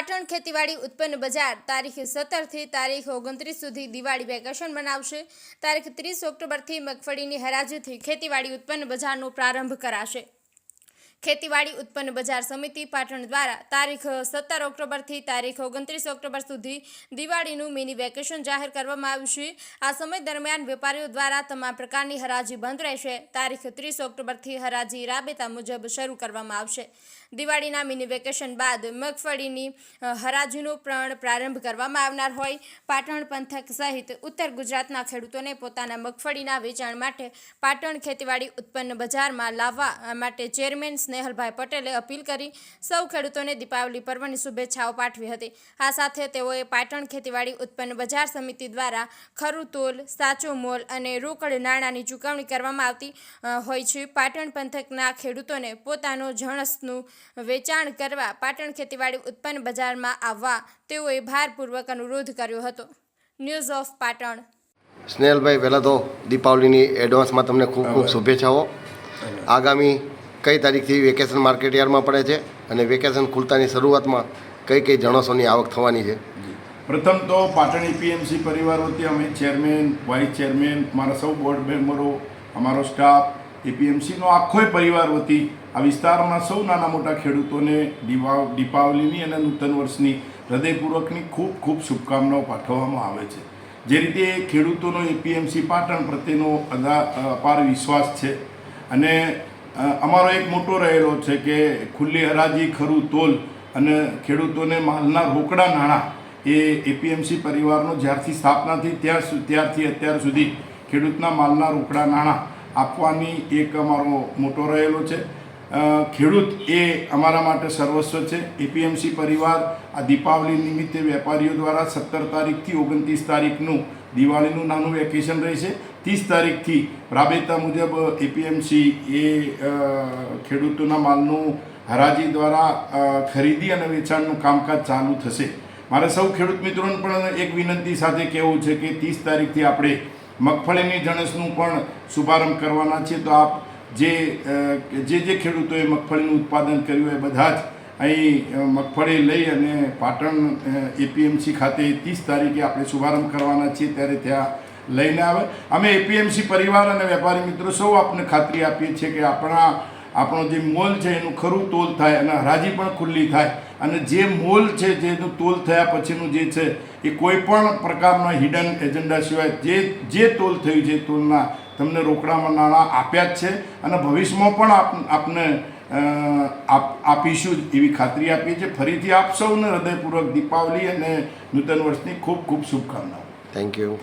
પાટણ ખેતીવાડી ઉત્પન્ન બજાર તારીખ સત્તરથી તારીખ ઓગણત્રીસ સુધી દિવાળી વેકેશન મનાવશે. તારીખ ત્રીસ ઓક્ટોબરથી મગફળીની હરાજીથી ખેતીવાડી ઉત્પન્ન બજારનો પ્રારંભ કરાશે. ખેતીવાડી ઉત્પન્ન બજાર સમિતિ પાટણ દ્વારા તારીખ સત્તર ઓક્ટોબરથી તારીખ ઓગણત્રીસ ઓક્ટોબર સુધી દિવાળીનું મિની વેકેશન જાહેર કરવામાં આવ્યું છે. આ સમય દરમિયાન વેપારીઓ દ્વારા તમામ પ્રકારની હરાજી બંધ રહેશે. તારીખ ત્રીસ ઓક્ટોબરથી હરાજી રાબેતા મુજબ શરૂ કરવામાં આવશે. દિવાળીના મિની વેકેશન બાદ મગફળીની હરાજીનો પણ પ્રારંભ કરવામાં આવનાર હોય. પાટણ પંથક સહિત ઉત્તર ગુજરાતના ખેડૂતોને પોતાના મગફળીના વેચાણ માટે પાટણ ખેતીવાડી ઉત્પન્ન બજારમાં લાવવા માટે ચેરમેન સ્નેહલભાઈ પટેલે અપીલ કરી સૌ ખેડૂતોને દીપાવલી પર્વની શુભેચ્છાઓ પાઠવી હતી. આ સાથે તેઓએ પાટણ ખેતીવાડી ઉત્પન્ન બજાર સમિતિ દ્વારા ખરું તોલ સાચો મોલ અને રોકડ નાણાંની ચૂકવણી કરવામાં આવતી હોય છે. પાટણ પંથકના ખેડૂતોને પોતાનો જણસનું વેચાણ કરવા પાટણ ખેતીવાડી ઉત્પન્ન બજારમાં આવવા તેઓએ ભારપૂર્વક અનુરોધ કર્યો હતો. News of Patan. સ્નેહલભાઈ પહેલાં તો દીપાવલીની એડવાન્સમાં તમને ખૂબ ખૂબ શુભેચ્છાઓ. આગામી કઈ તારીખથી વેકેશન માર્કેટ યાર્ડમાં પડે છે અને વેકેશન ખુલતાની શરૂઆતમાં કઈ કઈ જણસોની આવક થવાની છે? પ્રથમ તો પાટણ એપીએમસી પરિવાર વતી અમે ચેરમેન, વાઇસ ચેરમેન, મારા સૌ બોર્ડ મેમ્બરો, અમારો સ્ટાફ એપીએમસીનો આખો પરિવાર વતી આ વિસ્તારમાં સૌ નાના મોટા ખેડૂતોને દિવા દીપાવલીની અને નૂતન વર્ષની હૃદયપૂર્વકની ખૂબ ખૂબ શુભકામનાઓ પાઠવવામાં આવે છે. જે રીતે ખેડૂતોનો એપીએમસી પાટણ પ્રત્યેનો અપાર વિશ્વાસ છે અને અમારો એક મોટો રહેલો છે કે ખુલ્લી હરાજી, ખરું તોલ અને ખેડૂતોને માલના રોકડા નાણાં એ એપીએમસી પરિવારનો જ્યારથી સ્થાપના થઈ, ત્યાં ત્યારથી અત્યાર સુધી ખેડૂતના માલના રોકડા નાણાં આપવાની એક અમારો મોટો રહેલો છે. ખેડૂત એ અમારા માટે સર્વસ્વ છે. એપીએમસી પરિવાર આ દીપાવલી નિમિત્તે વેપારીઓ દ્વારા સત્તર તારીખથી ઓગણત્રીસ તારીખનું દિવાળીનું નાનું વેકેશન રહેશે. ત્રીસ તારીખથી રાબેતા મુજબ એપીએમસી એ ખેડૂતોના માલનું હરાજી દ્વારા ખરીદી અને વેચાણનું કામકાજ ચાલુ થશે. મારે સૌ ખેડૂત મિત્રોને પણ એક વિનંતી સાથે કહેવું છે કે ત્રીસ તારીખથી આપણે મગફળીની જણસનું પણ શુભારંભ કરવાના છીએ. તો આપ જે જે જે ખેડૂતોએ મગફળીનું ઉત્પાદન કર્યું એ બધા જ અહીં મગફળી લઈ અને પાટણ એપીએમસી ખાતે ત્રીસ તારીખે આપણે શુભારંભ કરવાના છીએ. ત્યારે ત્યાં લઈને આવે. અમે એપીએમસી પરિવાર અને વેપારી મિત્રો સૌ આપને ખાતરી આપીએ છીએ કે આપણા આપણો જે મોલ છે એનું ખરું તોલ થાય અને હરાજી પણ ખુલ્લી થાય. અને જે મોલ છે જેનું તોલ થયા પછીનું જે છે, એ કોઈ પણ પ્રકારના હિડન એજન્ડા સિવાય જે જે તોલ થયું છે તોલના તમને રોકડામાં નાણાં આપ્યા જ છે. અને ભવિષ્યમાં પણ આપ, આપને આપ, આપીશું એવી ખાતરી આપીએ છીએ. ફરીથી આપ સૌને હૃદયપૂર્વક દીપાવલી અને નૂતન વર્ષની ખૂબ ખૂબ શુભકામનાઓ. Thank you